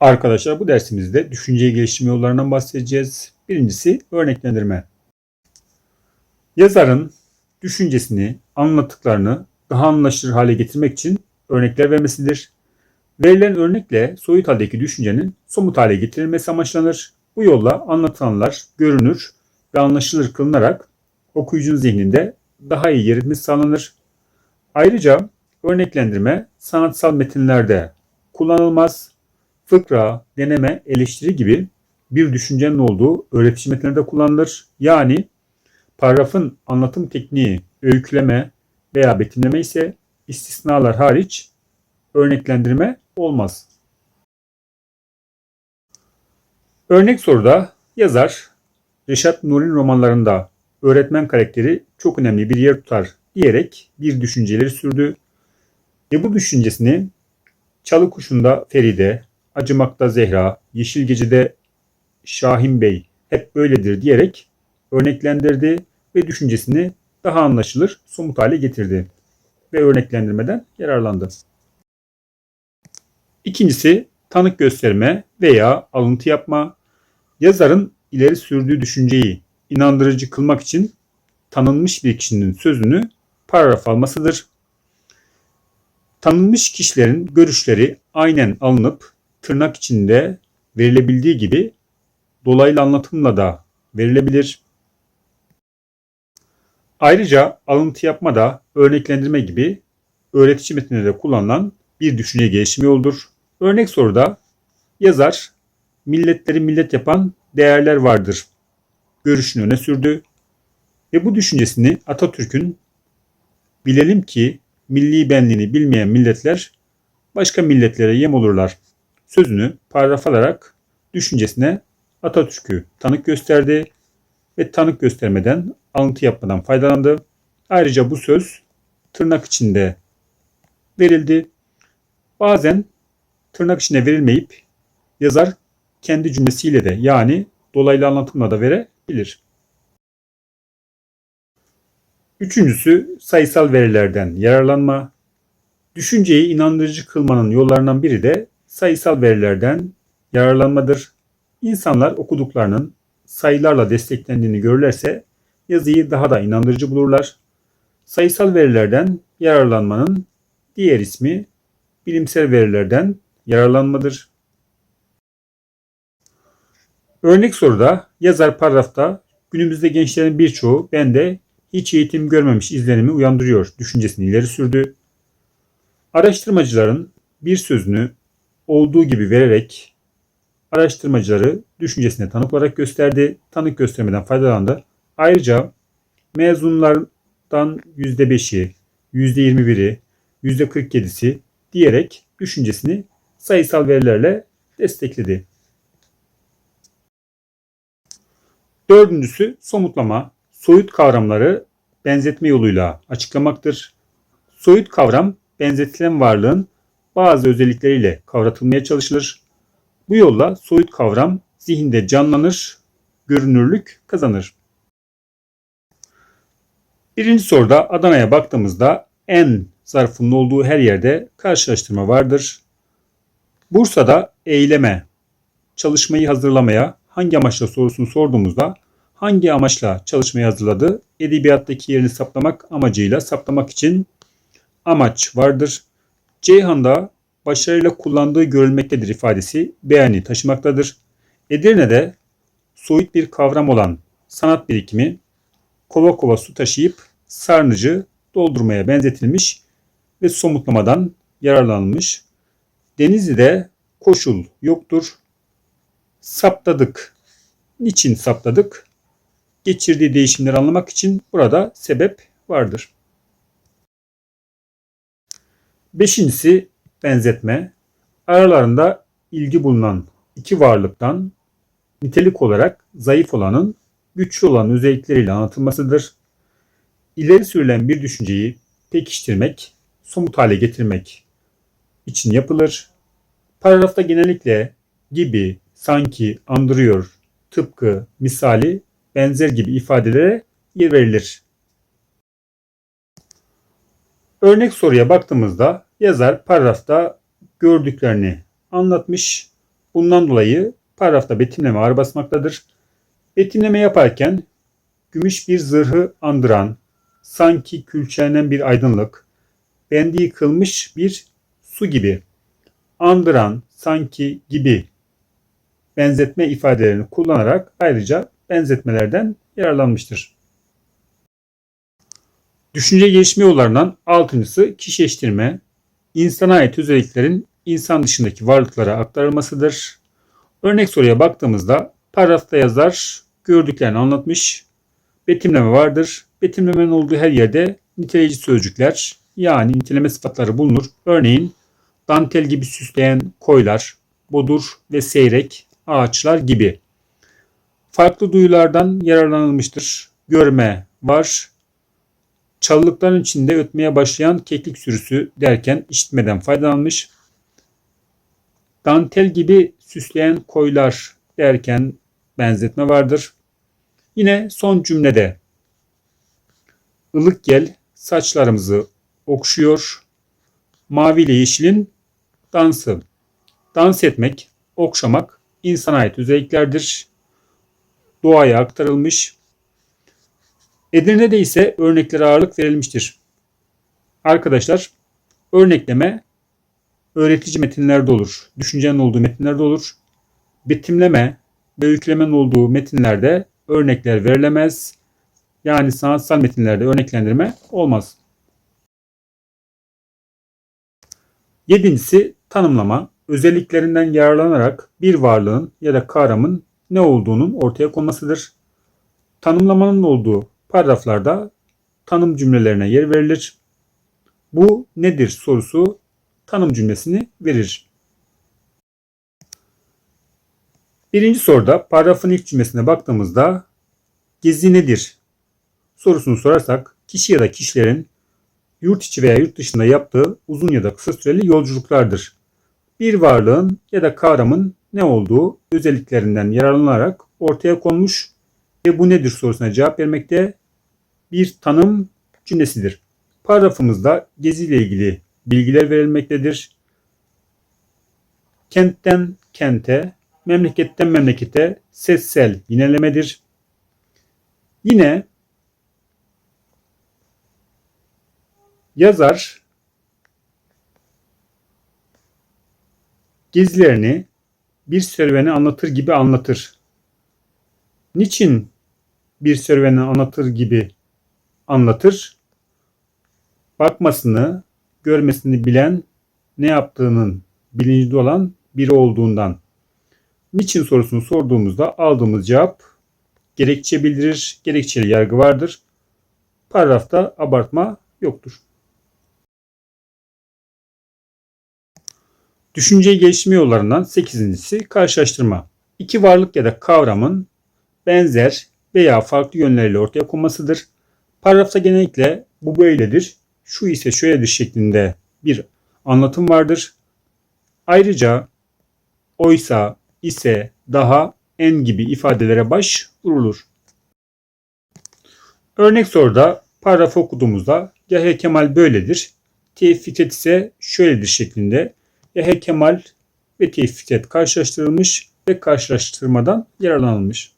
Arkadaşlar bu dersimizde düşünceyi geliştirme yollarından bahsedeceğiz. Birincisi örneklendirme. Yazarın düşüncesini, anlattıklarını daha anlaşılır hale getirmek için örnekler vermesidir. Verilen örnekle soyut haldeki düşüncenin somut hale getirilmesi amaçlanır. Bu yolla anlatılanlar görünür ve anlaşılır kılınarak okuyucunun zihninde daha iyi yer etmesi sağlanır. Ayrıca örneklendirme sanatsal metinlerde kullanılmaz. Fıkra, deneme, eleştiri gibi bir düşüncenin olduğu öğretici metinlerde kullanılır. Yani paragrafın anlatım tekniği, öyküleme veya betimleme ise istisnalar hariç örneklendirme olmaz. Örnek soruda yazar Reşat Nuri'nin romanlarında öğretmen karakteri çok önemli bir yer tutar diyerek bir düşünceleri sürdü. Ve bu düşüncesini Çalı Kuşu'nda Feride, Acımak'ta Zehra, Yeşil Gece'de Şahin Bey hep böyledir diyerek örneklendirdi ve düşüncesini daha anlaşılır, somut hale getirdi ve örneklendirmeden yararlandı. İkincisi tanık gösterme veya alıntı yapma. Yazarın ileri sürdüğü düşünceyi inandırıcı kılmak için tanınmış bir kişinin sözünü paragraf almasıdır. Tanınmış kişilerin görüşleri aynen alınıp tırnak içinde verilebildiği gibi dolaylı anlatımla da verilebilir. Ayrıca alıntı yapma da örneklendirme gibi öğretici metinlerde kullanılan bir düşünce gelişimi yoldur. Örnek soruda yazar milletleri millet yapan değerler vardır görüşünü öne sürdü ve bu düşüncesini Atatürk'ün bilelim ki milli benliğini bilmeyen milletler başka milletlere yem olurlar sözünü paragraf alarak düşüncesine Atatürk'ü tanık gösterdi ve tanık göstermeden alıntı yapmadan faydalandı. Ayrıca bu söz tırnak içinde verildi. Bazen tırnak içine verilmeyip yazar kendi cümlesiyle de yani dolaylı anlatımla da verebilir. Üçüncüsü sayısal verilerden yararlanma. Düşünceyi inandırıcı kılmanın yollarından biri de sayısal verilerden yararlanmadır. İnsanlar okuduklarının sayılarla desteklendiğini görürlerse yazıyı daha da inandırıcı bulurlar. Sayısal verilerden yararlanmanın diğer ismi bilimsel verilerden yararlanmadır. Örnek soruda yazar paragrafta günümüzde gençlerin birçoğu bende hiç eğitim görmemiş izlenimi uyandırıyor düşüncesini ileri sürdü. Araştırmacıların bir sözünü olduğu gibi vererek araştırmacıları düşüncesine tanık olarak gösterdi. Tanık göstermeden faydalandı. Ayrıca mezunlardan %5'i, %21'i, %47'si diyerek düşüncesini sayısal verilerle destekledi. Dördüncüsü somutlama. Soyut kavramları benzetme yoluyla açıklamaktır. Soyut kavram benzetilen varlığın bazı özellikleriyle kavratılmaya çalışılır. Bu yolla soyut kavram zihinde canlanır, görünürlük kazanır. Birinci soruda Adana'ya baktığımızda en zarfının olduğu her yerde karşılaştırma vardır. Bursa'da eyleme, çalışmayı hazırlamaya hangi amaçla sorusunu sorduğumuzda hangi amaçla çalışmayı hazırladı? Edebiyattaki yerini saplamak amacıyla saplamak için amaç vardır. Ceyhan'da başarıyla kullandığı görülmektedir ifadesi beğeni taşımaktadır. Edirne'de soyut bir kavram olan sanat birikimi kova kova su taşıyıp sarnıcı doldurmaya benzetilmiş ve somutlamadan yararlanılmış. Denizli'de koşul yoktur. Saptadık. Niçin saptadık? Geçirdiği değişimleri anlamak için burada sebep vardır. Beşincisi benzetme. Aralarında ilgi bulunan iki varlıktan nitelik olarak zayıf olanın güçlü olan özellikleriyle anlatılmasıdır. İleri sürülen bir düşünceyi pekiştirmek, somut hale getirmek için yapılır. Paragrafta genellikle gibi, sanki, andırıyor, tıpkı, misali, benzer gibi ifadelere yer verilir. Örnek soruya baktığımızda yazar paragrafta gördüklerini anlatmış. Bundan dolayı paragrafta betimleme ağır basmaktadır. Betimleme yaparken gümüş bir zırhı andıran, sanki külçelenen bir aydınlık, bendi yıkılmış bir su gibi, andıran, sanki gibi benzetme ifadelerini kullanarak ayrıca benzetmelerden yararlanmıştır. Düşünce gelişme yollarından altıncısı kişileştirme, insana ait özelliklerin insan dışındaki varlıklara aktarılmasıdır. Örnek soruya baktığımızda paragrafta yazar gördüklerini anlatmış, betimleme vardır. Betimlemenin olduğu her yerde niteleyici sözcükler yani niteleme sıfatları bulunur. Örneğin dantel gibi süsleyen koylar, bodur ve seyrek ağaçlar gibi. Farklı duyulardan yararlanılmıştır. Görme var. Çalılıkların içinde ötmeye başlayan keklik sürüsü derken işitmeden faydalanmış. Dantel gibi süsleyen koylar derken benzetme vardır. Yine son cümlede ılık gel saçlarımızı okşuyor. Mavi ile yeşilin dansı. Dans etmek, okşamak insana ait özelliklerdir. Doğaya aktarılmış. Edirne'de ise örneklere ağırlık verilmiştir. Arkadaşlar örnekleme öğretici metinlerde olur. Düşüncenin olduğu metinlerde olur. Betimleme ve öykülemenin olduğu metinlerde örnekler verilemez. Yani sanatsal metinlerde örneklendirme olmaz. Yedincisi tanımlama. Özelliklerinden yararlanarak bir varlığın ya da kavramın ne olduğunun ortaya konmasıdır. Tanımlamanın olduğu paragraflarda tanım cümlelerine yer verilir. Bu nedir sorusu tanım cümlesini verir. Birinci soruda paragrafın ilk cümlesine baktığımızda gezi nedir sorusunu sorarsak kişi ya da kişilerin yurt içi veya yurt dışında yaptığı uzun ya da kısa süreli yolculuklardır. Bir varlığın ya da kavramın ne olduğu özelliklerinden yararlanarak ortaya konmuş ve bu nedir sorusuna cevap vermekte bir tanım cümlesidir. Paragrafımızda gezi ile ilgili bilgiler verilmektedir. Kentten kente, memleketten memlekete sessel yinelemedir. Yine yazar gezilerini bir serüveni anlatır gibi anlatır. Niçin bir serüveni anlatır gibi anlatır? Bakmasını, görmesini bilen, ne yaptığının bilincinde olan biri olduğundan. Niçin sorusunu sorduğumuzda aldığımız cevap gerekçe bildirir, gerekçeli yargı vardır. Paragrafta abartma yoktur. Düşünce gelişme yollarından 8.si karşılaştırma. İki varlık ya da kavramın benzer veya farklı yönleriyle ortaya konmasıdır. Paragrafta genellikle bu böyledir, şu ise şöyledir şeklinde bir anlatım vardır. Ayrıca oysa, ise, daha, en gibi ifadelere baş vurulur. Örnek soruda paragrafı okuduğumuzda Yahya Kemal böyledir, Tevfik Fikret ise şöyledir şeklinde Yahya Kemal ve Tevfik Fikret karşılaştırılmış ve karşılaştırmadan yararlanılmış.